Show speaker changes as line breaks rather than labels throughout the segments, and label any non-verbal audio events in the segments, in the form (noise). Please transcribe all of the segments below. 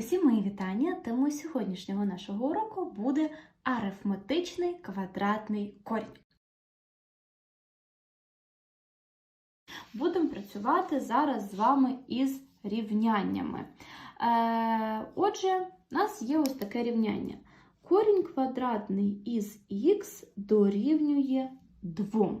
Усі мої вітання. Темою сьогоднішнього нашого уроку буде арифметичний квадратний корінь. Будемо працювати зараз з вами із рівняннями. Е, отже, у нас є ось таке рівняння. Корінь квадратний із х дорівнює 2.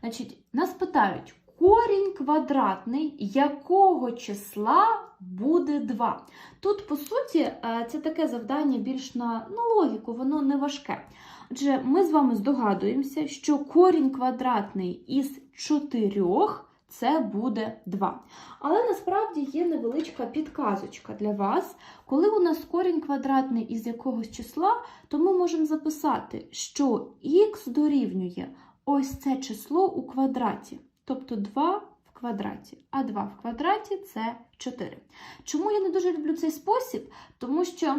Значить, нас питають, корінь квадратний якого числа буде 2? Тут, по суті, е, це таке завдання більш на, на логіку, воно не важке. Отже, ми з вами здогадуємося, що корінь квадратний із 4 це буде 2. Але насправді є невеличка підказочка для вас. Коли у нас корінь квадратний із якогось числа, то ми можемо записати, що х дорівнює ось це число у квадраті, тобто 2 в квадраті, а 2 в квадраті це 4. Чому я не дуже люблю цей спосіб? Тому що,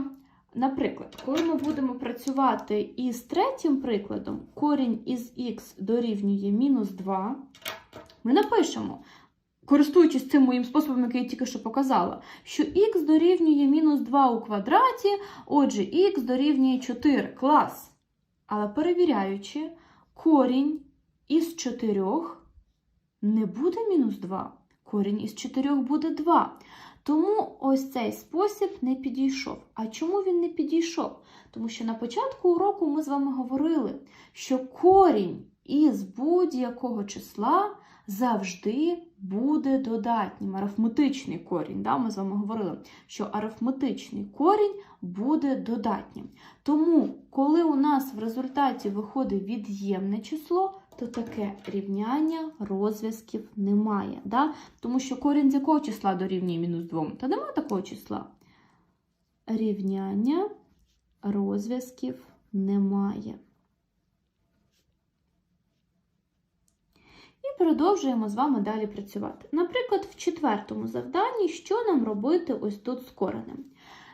наприклад, коли ми будемо працювати із третім прикладом, корінь із х дорівнює мінус 2, ми напишемо, користуючись цим моїм способом, який я тільки що показала, що х дорівнює мінус 2 у квадраті, отже, х дорівнює 4. Клас. Але перевіряючи, корінь із 4 не буде мінус 2. Корінь із 4 буде 2. Тому ось цей спосіб не підійшов. А чому він не підійшов? Тому що на початку уроку ми з вами говорили, що корінь із будь-якого числа завжди буде додатнім. Арифметичний корінь. Да? Ми з вами говорили, що арифметичний корінь буде додатнім. Тому, коли у нас в результаті виходить від'ємне число, то таке рівняння розв'язків немає. Да? Тому що корінь з якого числа дорівнює мінус 2? Та немає такого числа. Рівняння розв'язків немає. І продовжуємо з вами далі працювати. Наприклад, в четвертому завданні, що нам робити ось тут з коренем.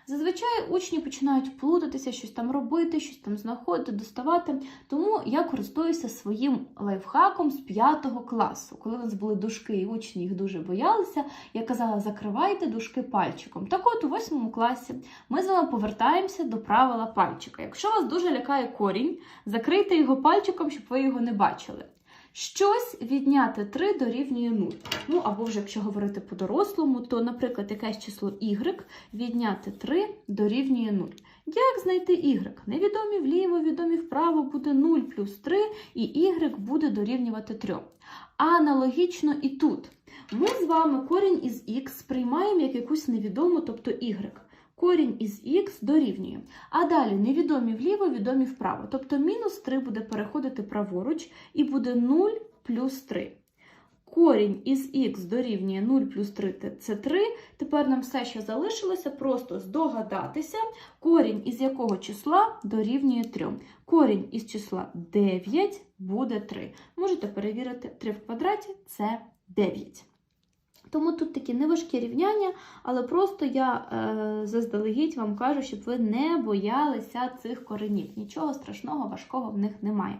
Зазвичай учні починають плутатися, щось там робити, щось там знаходити, доставати. Тому я користуюся своїм лайфхаком з 5 класу. Коли у нас були дужки, і учні їх дуже боялися, я казала, закривайте дужки пальчиком. Так от у 8 класі ми з вами повертаємося до правила пальчика. Якщо вас дуже лякає корінь, закрийте його пальчиком, щоб ви його не бачили. Щось відняти 3 дорівнює 0. Ну, або вже, якщо говорити по-дорослому, то, наприклад, якесь число y відняти 3 дорівнює 0. Як знайти y? Невідомі вліво, відомі вправо буде 0 плюс 3, і y буде дорівнювати 3. Аналогічно і тут. Ми з вами корінь із х сприймаємо як якусь невідому, тобто y. Корінь із х дорівнює. А далі невідомі вліво, відомі вправо. Тобто мінус 3 буде переходити праворуч і буде 0 плюс 3. Корінь із х дорівнює 0 плюс 3 це 3. Тепер нам все, що залишилося, просто здогадатися, корінь із якого числа дорівнює 3. Корінь із числа 9 буде 3. Можете перевірити 3 в квадраті це 9. Тому тут такі неважкі рівняння, але просто я е, заздалегідь вам кажу, щоб ви не боялися цих коренів. Нічого страшного, важкого в них немає.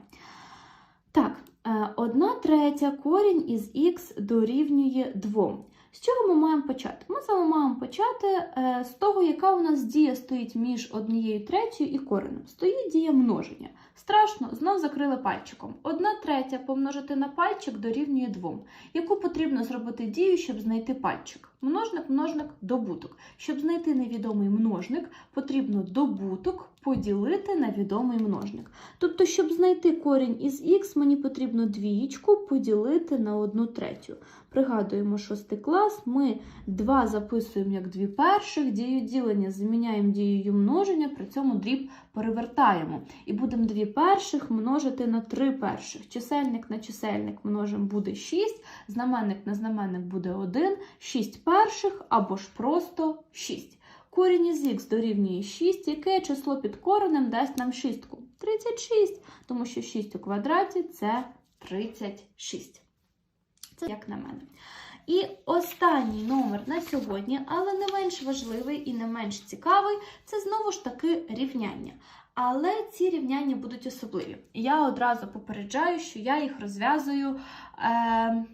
Так, е, 1 третя корінь із х дорівнює 2. З чого ми маємо почати? Ми з вами маємо почати е, з того, яка у нас дія стоїть між однією третьою і коренем. Стоїть дія множення. Страшно, знов закрили пальчиком. Одна третя помножити на пальчик дорівнює 2. Яку потрібно зробити дію, щоб знайти пальчик? Множник, множник, добуток. Щоб знайти невідомий множник, потрібно добуток поділити на відомий множник. Тобто, щоб знайти корінь із х, мені потрібно двієчку поділити на одну третю. Пригадуємо шостий клас, ми 2 записуємо як дві перших, дію ділення заміняємо дією множення, при цьому дріб перевертаємо. І будемо дві перших множити на три перших. Чисельник на чисельник множимо буде 6, знаменник на знаменник буде 1, 6 перших або ж просто 6. Корінь із х дорівнює 6, яке число під коренем дасть нам шістку? 36, тому що 6 у квадраті це 36. Це як на мене. І останній номер на сьогодні, але не менш важливий і не менш цікавий, це знову ж таки рівняння. Але ці рівняння будуть особливі. Я одразу попереджаю, що я їх розв'язую. Е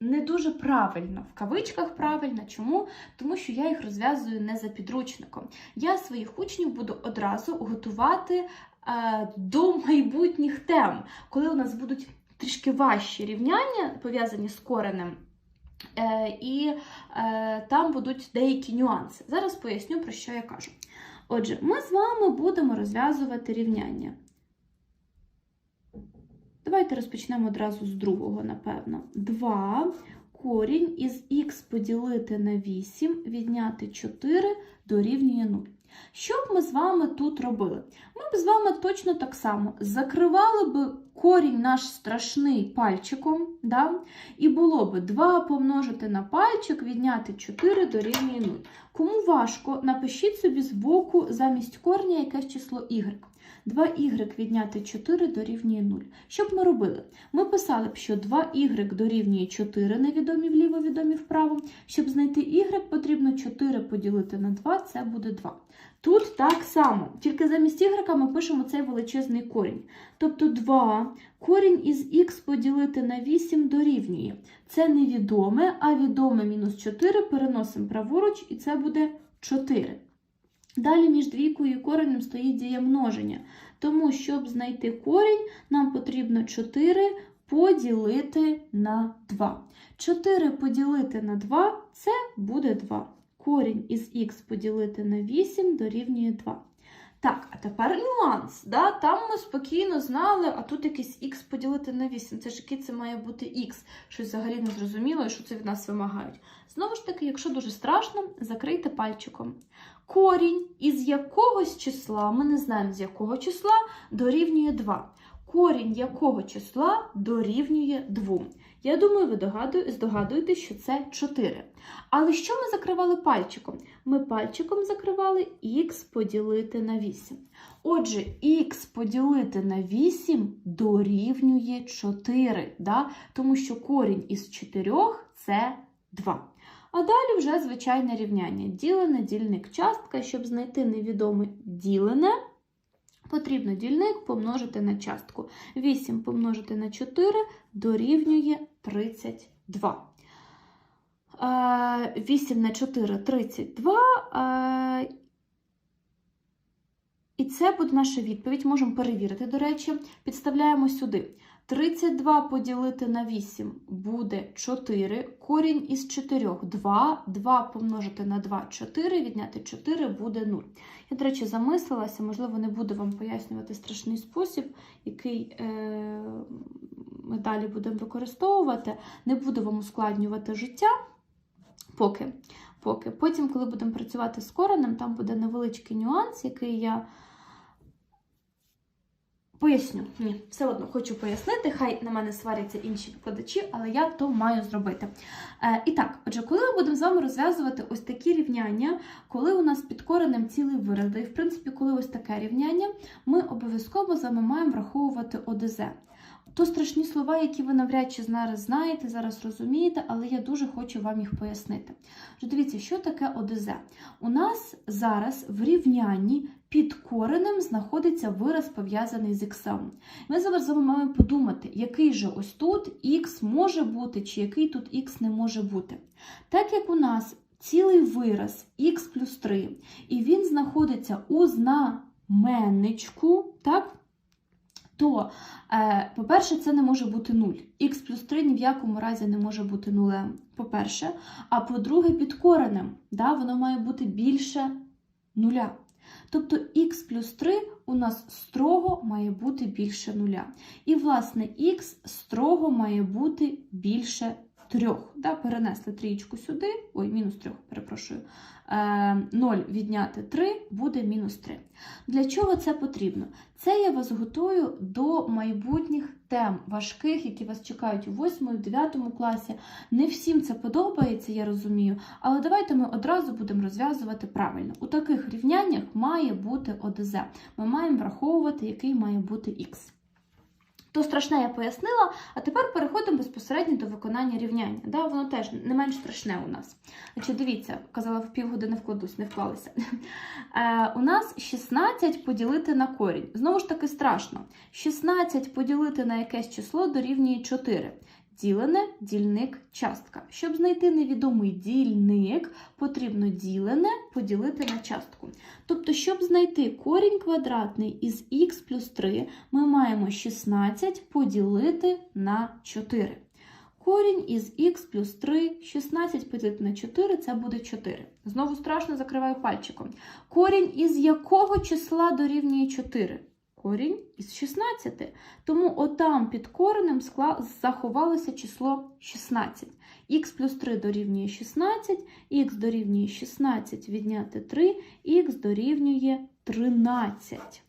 не дуже правильно, в кавичках правильно. Чому? Тому що я їх розв'язую не за підручником. Я своїх учнів буду одразу готувати е, до майбутніх тем, коли у нас будуть трішки важчі рівняння, пов'язані з коренем. Е, і е, там будуть деякі нюанси. Зараз поясню, про що я кажу. Отже, ми з вами будемо розв'язувати рівняння. Давайте розпочнемо одразу з другого, напевно. 2 корінь із х поділити на 8, відняти 4 дорівнює 0. Що б ми з вами тут робили? Ми б з вами точно так само закривали б корінь наш страшний пальчиком, да? і було б 2 помножити на пальчик, відняти 4 дорівнює 0. Кому важко, напишіть собі збоку замість корня якесь число y. 2y відняти 4 дорівнює 0. Що б ми робили? Ми писали б, що 2y дорівнює 4 невідомі вліво, відомі вправо. Щоб знайти y, потрібно 4 поділити на 2, це буде 2. Тут так само, тільки замість y ми пишемо цей величезний корінь. Тобто 2 корінь із х поділити на 8 дорівнює. Це невідоме, а відоме мінус 4 переносимо праворуч, і це буде 4. Далі між двійкою і коренем стоїть дія множення. Тому, щоб знайти корінь, нам потрібно 4 поділити на 2. 4 поділити на 2 це буде 2. Корінь із х поділити на 8 дорівнює 2. Так, а тепер нюанс. Да? Там ми спокійно знали, а тут якийсь х поділити на 8. Це ж який це має бути х? Щось взагалі не зрозуміло, що це від нас вимагають. Знову ж таки, якщо дуже страшно, закрийте пальчиком. Корінь із якогось числа, ми не знаємо з якого числа, дорівнює 2. Корінь якого числа дорівнює 2. Я думаю, ви здогадуєте, що це 4. Але що ми закривали пальчиком? Ми пальчиком закривали х поділити на 8. Отже, х поділити на 8 дорівнює 4, да? тому що корінь із 4 це 2. А далі вже звичайне рівняння. Ділене, дільник, частка. Щоб знайти невідоме ділене, потрібно дільник помножити на частку. 8 помножити на 4 дорівнює 32. 8 на 4 32. І це буде наша відповідь. Можемо перевірити, до речі, підставляємо сюди. 32 поділити на 8 буде 4. Корінь із 4 2. 2 помножити на 2 4, відняти 4 буде 0. Я, до речі, замислилася, можливо, не буду вам пояснювати страшний спосіб, який е, ми далі будемо використовувати. Не буду вам ускладнювати життя. Поки. Поки. Потім, коли будемо працювати з коренем, там буде невеличкий нюанс, який я. Поясню, ні, все одно хочу пояснити, хай на мене сваряться інші викладачі, але я то маю зробити. Е, І так, отже, коли ми будемо з вами розв'язувати ось такі рівняння, коли у нас під коренем цілий вираз, і в принципі, коли ось таке рівняння, ми обов'язково з вами маємо враховувати ОДЗ. То страшні слова, які ви навряд чи зараз знаєте, зараз розумієте, але я дуже хочу вам їх пояснити. Отже, Дивіться, що таке ОДЗ? У нас зараз в рівнянні під коренем знаходиться вираз пов'язаний з х. Ми зараз маємо подумати, який же ось тут х може бути, чи який тут х не може бути. Так як у нас цілий вираз х плюс 3, і він знаходиться у знаменничку, так? То, е, по-перше, це не може бути 0. Х плюс 3 ні в якому разі не може бути нулем, по-перше. А по-друге, під коренем, да, воно має бути більше нуля. Тобто х плюс 3 у нас строго має бути більше нуля. І, власне, х строго має бути більше 3. Да, Перенесли трієчку сюди, ой, мінус 3, перепрошую. 0 е, відняти 3 буде мінус 3. Для чого це потрібно? Це я вас готую до майбутніх тем важких, які вас чекають у 8 і 9 класі. Не всім це подобається, я розумію, але давайте ми одразу будемо розв'язувати правильно. У таких рівняннях має бути ОДЗ. Ми маємо враховувати, який має бути х. То страшне я пояснила, а тепер переходимо безпосередньо до виконання рівняння. Да, Воно теж не менш страшне у нас. Значить, Дивіться, казала, в півгодини вкладусь, не вклалися. (laughs) Е, У нас 16 поділити на корінь. Знову ж таки, страшно. 16 поділити на якесь число дорівнює 4. Ділене, дільник, частка. Щоб знайти невідомий дільник, потрібно ділене поділити на частку. Тобто, щоб знайти корінь квадратний із х плюс 3, ми маємо 16 поділити на 4. Корінь із х плюс 3, 16 поділити на 4 це буде 4. Знову страшно закриваю пальчиком. Корінь із якого числа дорівнює 4? Корінь із 16. Тому отам під коренем заховалося число 16. Х плюс 3 дорівнює 16, х дорівнює 16 відняти 3, х дорівнює 13.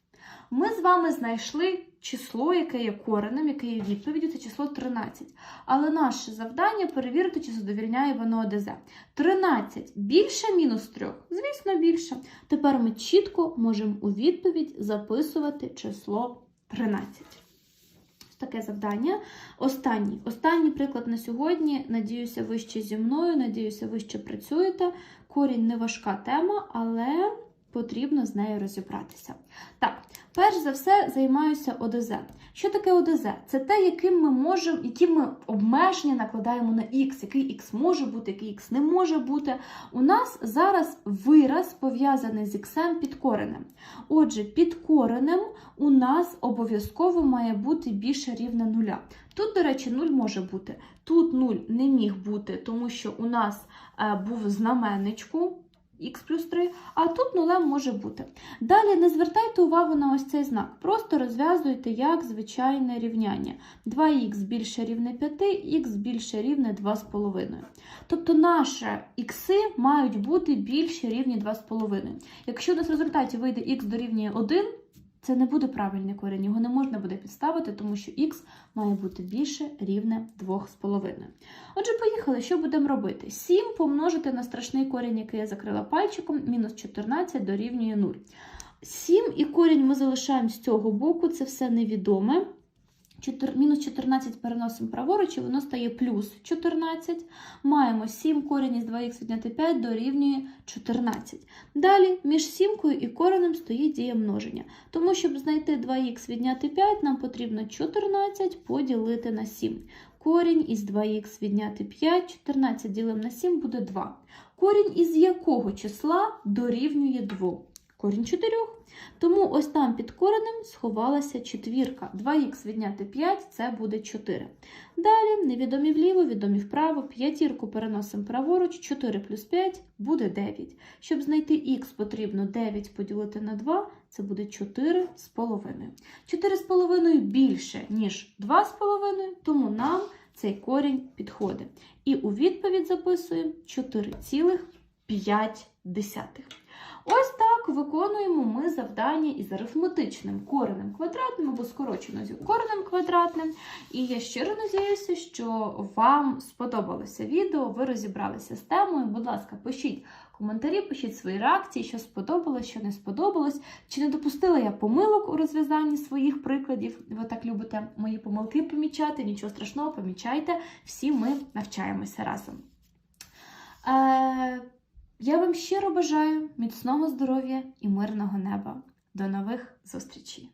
Ми з вами знайшли число, яке є коренем, яке є відповіддю, це число 13. Але наше завдання перевірити, чи задовільняє воно ОДЗ. 13 більше мінус 3? Звісно, більше. Тепер ми чітко можемо у відповідь записувати число 13. Ось Таке завдання. Останній. Останній приклад на сьогодні. Надіюся, ви ще зі мною, надіюся, ви ще працюєте. Корінь не важка тема, але потрібно з нею розібратися. Так, перш за все займаюся ОДЗ. Що таке ОДЗ? Це те, яким ми можемо, які ми обмеження накладаємо на Х, який Х може бути, який Х не може бути. У нас зараз вираз пов'язаний з Х під коренем. Отже, під коренем у нас обов'язково має бути більше рівне нуля. Тут, до речі, 0 може бути. Тут 0 не міг бути, тому що у нас е, був знаменничку х плюс 3, а тут нулем може бути. Далі не звертайте увагу на ось цей знак, просто розв'язуйте як звичайне рівняння. 2х більше рівне 5, х більше рівне 2,5. Тобто наші ікси мають бути більше рівні 2,5. Якщо у нас в результаті вийде х дорівнює 1, це не буде правильний корінь, його не можна буде підставити, тому що х має бути більше рівне 2,5. Отже, поїхали, що будемо робити? 7 помножити на страшний корінь, який я закрила пальчиком, мінус 14 дорівнює 0. 7 і корінь ми залишаємо з цього боку, це все невідоме. Мінус 14 переносимо праворуч, і воно стає плюс 14. Маємо 7 корінь із 2х відняти 5 дорівнює 14. Далі між сімкою і коренем стоїть дія множення. Тому, щоб знайти 2х відняти 5, нам потрібно 14 поділити на 7. Корінь із 2х відняти 5, 14 ділимо на 7 буде 2. Корінь із якого числа дорівнює 2? Корінь 4. Тому ось там під коренем сховалася четвірка. 2х відняти 5 це буде 4. Далі невідомі вліво, відомі вправо, п'ятірку переносимо праворуч, 4 плюс 5 буде 9. Щоб знайти х, потрібно 9 поділити на 2, це буде 4,5. 4,5 більше, ніж 2,5, тому нам цей корінь підходить. І у відповідь записуємо 4,5. Ось так виконуємо ми завдання із арифметичним коренем квадратним або скорочено з коренем квадратним. І я щиро надіюся, що вам сподобалося відео, ви розібралися з темою. Будь ласка, пишіть коментарі, пишіть свої реакції, що сподобалось, що не сподобалось. Чи не допустила я помилок у розв'язанні своїх прикладів? Ви так любите мої помилки помічати, нічого страшного, помічайте. Всі ми навчаємося разом. Е я вам щиро бажаю міцного здоров'я і мирного неба. До нових зустрічей!